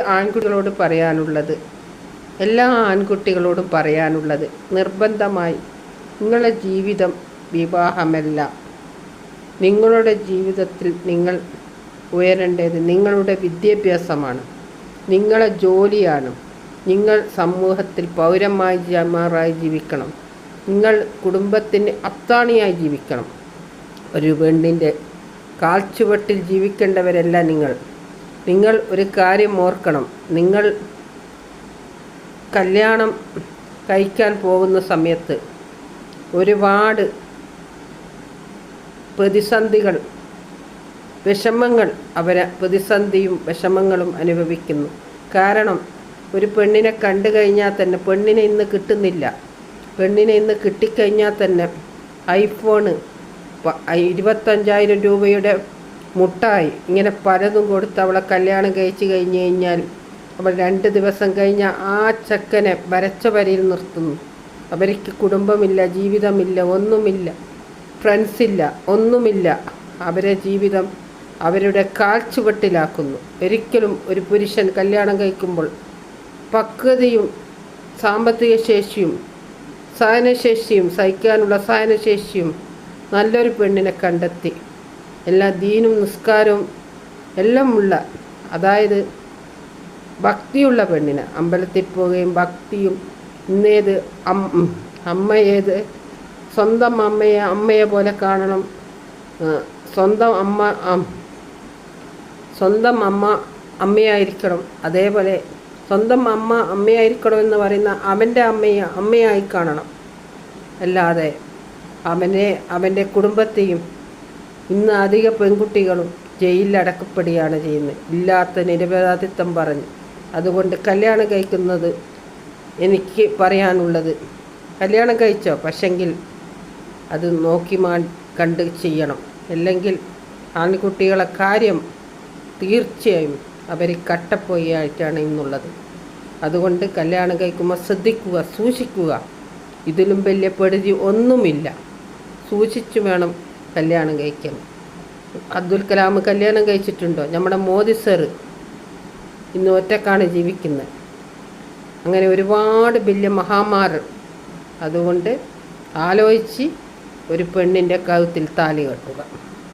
ആൺകുട്ടികളോട് പറയാനുള്ളത് എല്ലാ ആൺകുട്ടികളോടും പറയാനുള്ളത് നിർബന്ധമായി നിങ്ങളുടെ ജീവിതം വിവാഹമല്ല. നിങ്ങളുടെ ജീവിതത്തിൽ നിങ്ങൾ ഉയരേണ്ടത് നിങ്ങളുടെ വിദ്യാഭ്യാസമാണ്. നിങ്ങളെ ജോലിയാണ്. നിങ്ങൾ സമൂഹത്തിൽ പൗരമായി ജമാറായി ജീവിക്കണം. നിങ്ങൾ കുടുംബത്തിന് അത്താണിയായി ജീവിക്കണം. ഒരു പെണ്ണിന്റെ കാൽച്ചുവട്ടിൽ ജീവിക്കേണ്ടവരല്ല നിങ്ങൾ. നിങ്ങൾ ഒരു കാര്യം ഓർക്കണം. നിങ്ങൾ കല്യാണം കഴിക്കാൻ പോകുന്ന സമയത്ത് ഒരുപാട് പ്രതിസന്ധികൾ വിഷമങ്ങൾ അവരെ പ്രതിസന്ധിയും വിഷമങ്ങളും അനുഭവിക്കുന്നു. കാരണം ഒരു പെണ്ണിനെ കണ്ടു കഴിഞ്ഞാൽ തന്നെ പെണ്ണിനെ ഇന്ന് കിട്ടുന്നില്ല. പെണ്ണിനെ ഇന്ന് കിട്ടിക്കഴിഞ്ഞാൽ തന്നെ ഐഫോണ് ഇരുപത്തഞ്ചായിരം രൂപയുടെ മുട്ടായി. ഇങ്ങനെ പലതും കൊടുത്ത് അവളെ കല്യാണം കഴിച്ചു കഴിഞ്ഞ് കഴിഞ്ഞാൽ അവൾ രണ്ട് ദിവസം കഴിഞ്ഞ ആ ചക്കനെ വരച്ച വരയിൽ നിർത്തുന്നു. അവർക്ക് കുടുംബമില്ല ജീവിതമില്ല ഒന്നുമില്ല ഫ്രണ്ട്സില്ല ഒന്നുമില്ല. അവരെ ജീവിതം അവരുടെ കാൽച്ചുവട്ടിലാക്കുന്നു. ഒരിക്കലും ഒരു പുരുഷൻ കല്യാണം കഴിക്കുമ്പോൾ പക്വതയും സാമ്പത്തിക ശേഷിയും സഹനശേഷിയും സഹിക്കാനുള്ള സഹനശേഷിയും നല്ലൊരു പെണ്ണിനെ കണ്ടെത്തി. എല്ലാ ദീനും നിസ്കാരവും എല്ലാം ഉള്ള അതായത് ഭക്തിയുള്ള പെണ്ണിന് അമ്പലത്തിൽ പോവുകയും ഭക്തിയും ഇന്നേത് അമ്മയേത് സ്വന്തം അമ്മയെ അമ്മയെ പോലെ കാണണം. സ്വന്തം അമ്മ സ്വന്തം അമ്മ അമ്മയായിരിക്കണം. അതേപോലെ സ്വന്തം അമ്മ അമ്മയായിരിക്കണം എന്ന് പറയുന്ന അവന്റെ അമ്മയെ അമ്മയായി കാണണം. അല്ലാതെ അവനെ അവന്റെ കുടുംബത്തെയും ഇന്ന് അധിക പെൺകുട്ടികളും ജയിലിൽ അടക്കപ്പെടുകയാണ് ചെയ്യുന്നത്. ഇല്ലാത്ത നിരപരാധിത്വം പറഞ്ഞ്. അതുകൊണ്ട് കല്യാണം കഴിക്കുന്നത് എനിക്ക് പറയാനുള്ളത് കല്യാണം കഴിച്ചോ? പക്ഷെങ്കിൽ അത് നോക്കി മാ കണ്ട് ചെയ്യണം. അല്ലെങ്കിൽ ആൺകുട്ടികളെ കാര്യം തീർച്ചയായും അവർ കട്ടപ്പോയിട്ടാണ് ഇന്നുള്ളത്. അതുകൊണ്ട് കല്യാണം കഴിക്കുമ്പോൾ ശ്രദ്ധിക്കുക സൂക്ഷിക്കുക. ഇതിലും വലിയ പെടുതി ഒന്നുമില്ല. സൂക്ഷിച്ചു വേണം കല്യാണം കഴിക്കും അബ്ദുൽ കലാം കല്യാണം കഴിച്ചിട്ടുണ്ടോ? നമ്മുടെ മോദി സർ ഇന്ന് ഒറ്റക്കാണ് ജീവിക്കുന്നത്. അങ്ങനെ ഒരുപാട് വലിയ മഹാമാർ അതുകൊണ്ട് ആലോചിച്ച് ഒരു പെണ്ണിന്റെ കഴുത്തിൽ താലി കെട്ടുക.